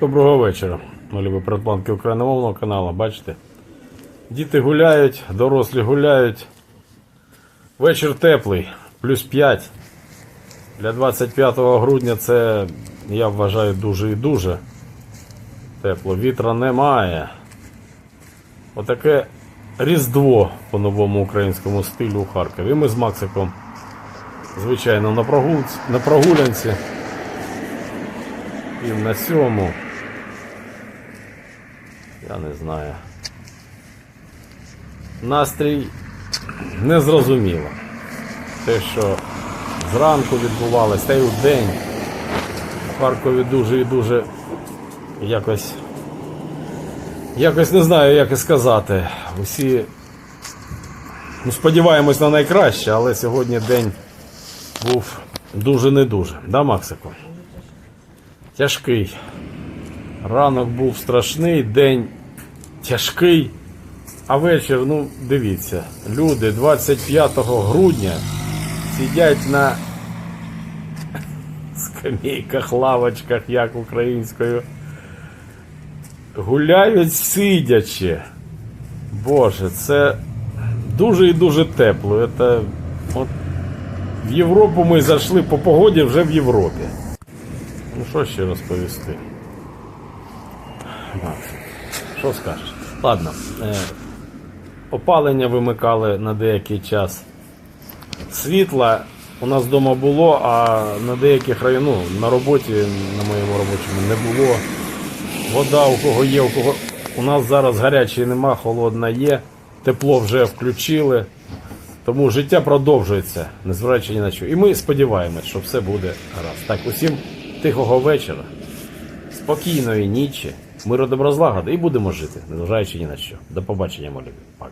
Доброго вечора, любі придбанки україномовного каналу. Бачите? Діти гуляють, дорослі гуляють. Вечір теплий, плюс 5. Для 25 грудня це, я вважаю, дуже і дуже тепло. Вітра немає. Отаке Різдво по новому українському стилю у Харкові. Ми з Максиком, звичайно, на прогулянці. І на сьому. Я не знаю. Настрій незрозуміло. Те, що зранку відбувалось, та й у день в Харкові дуже і дуже якось. Якось не знаю, як і сказати. Усі ну, сподіваємось на найкраще, але сьогодні день був дуже не дуже. Да, Максику? Тяжкий. Ранок був страшний, день тяжкий, а вечір, ну, дивіться, люди 25 грудня сидять на скамейках, лавочках, як українською. Гуляють сидячи. Боже, це дуже і дуже тепло. Це, от, в Європу ми зайшли по погоді вже в Європі. Ну що ще розповісти? Що скажеш? Ладно. Е, опалення вимикали на деякий час. Світла у нас вдома було, а на деяких районах, ну, на роботі, на моєму робочому не було. Вода у кого є, у кого. У нас зараз гарячої нема, холодна є, тепло вже включили. Тому життя продовжується, незважаючи ні на що. І ми сподіваємось, що все буде гаразд. Так, усім тихого вечора, спокійної нічі, миру доброзлагоди і будемо жити, незважаючи ні на що. До побачення, мої любі.